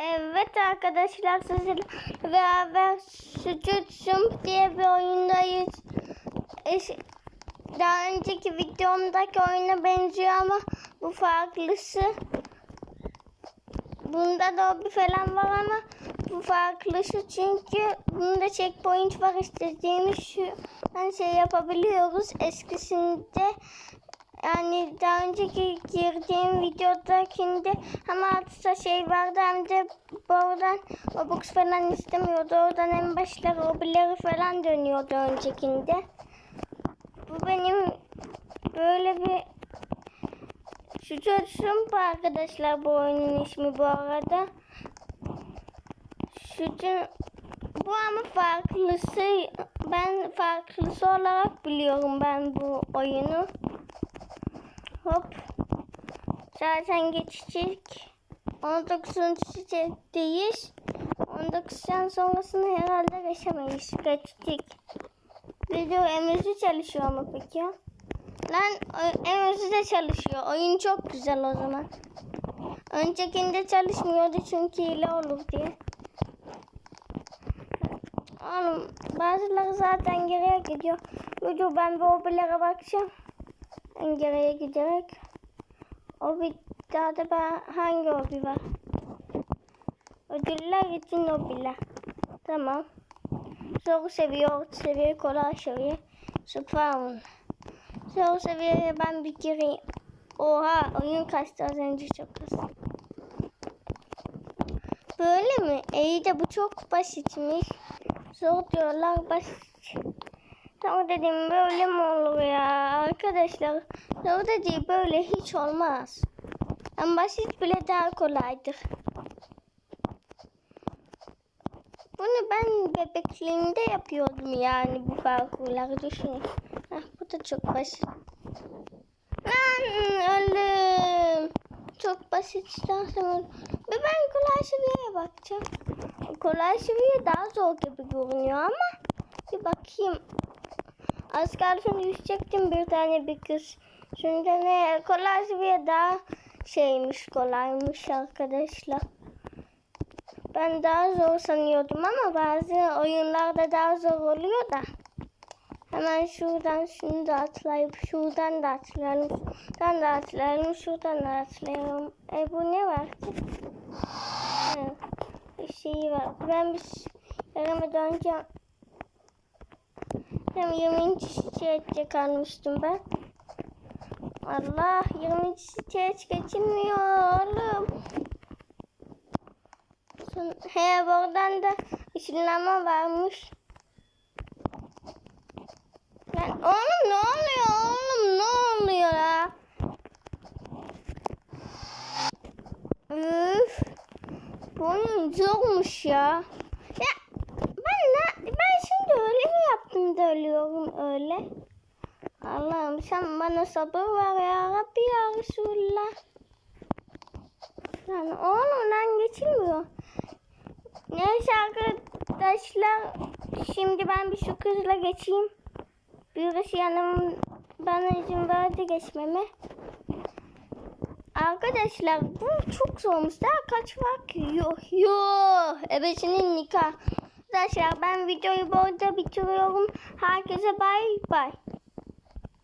Evet arkadaşlar sizinle beraber Sucuk Sump diye bir oyundayız. Daha önceki videomdaki oyuna benziyor ama bu farklısı. Bunda da bir falan var ama bu farklısı çünkü bunda checkpoint var istediğimiz şu yani şey yapabiliyoruz. Eskisinde yani daha önceki girdiğim videodakinde hem altta şey vardı hem de oradan o box falan istemiyordu. Oradan en başta hobileri falan dönüyordu öncekinde. Bu benim böyle bir şu çocuğum arkadaşlar bu oyunun ismi bu arada. Şu ço- bu ama farklısı ben farklısı olarak biliyorum ben bu oyunu. Hop. Zaten geçecek. 19. çiçekteyiz. 19'dan sonrasını herhalde geçemeyiz. Geçtik. Video emüzü çalışıyor ama peki? Lan emüzü de çalışıyor. Oyun çok güzel o zaman. Öncekinde çalışmıyordu çünkü hile olur diye. Oğlum bazıları zaten geriye gidiyor. Dur ben bu hobilere bakacağım. Geriye giderek. O videoda ben hangi hobi var? Ödüller için hobiler. Tamam. Zor seviye, orta seviye, kolay seviye. Spawn. Zor seviyeye ben bir gireyim. Oha oyun kaçtı az önce çok az. Böyle mi? İyi de bu çok basitmiş. Zor diyorlar basit. Tamam dedim böyle mi olur ya arkadaşlar? Zor dediği böyle hiç olmaz. En basit bile daha kolaydır. Bunu ben bebekliğimde yapıyordum yani bu parkurları düşünün. Heh, bu da çok basit. Lan öldüm. Çok basit istersen Ve ben kolay seviyeye bakacağım. Kolay seviye daha zor gibi görünüyor ama bir bakayım. Az kalsın düşecektim bir tane bir kız. Şimdi ne kolay seviye daha şeymiş kolaymış arkadaşlar. Ben daha zor sanıyordum ama bazı oyunlarda daha zor oluyor da. Hemen şuradan şunu da atlayıp şuradan da atlayalım. Şuradan da atlayalım. Şuradan da atlayalım. E bu ne var ki? Ha, bir şey var. Ben bir yerime döneceğim. Hem 20. çiçeğe kalmıştım ben. Allah 20. çiçeğe geçilmiyor oğlum. Son- He buradan da ışınlanma varmış. Lan oğlum ne oluyor oğlum ne oluyor ya? Üf. Bu oyun zormuş ya. Ya ben ne ben şimdi öyle da ölüyorum öyle? Allah'ım sen bana sabır ver ya Rabbi ya Resulullah. Oğlum lan geçilmiyor. Neyse arkadaşlar şimdi ben bir şu kızla geçeyim. Birisi yanım bana izin verdi geçmeme. Arkadaşlar bu çok zormuş. Daha kaç var ki? Yok yok. Ebesinin nikah. Arkadaşlar ben videoyu burada bitiriyorum. Herkese bay bay.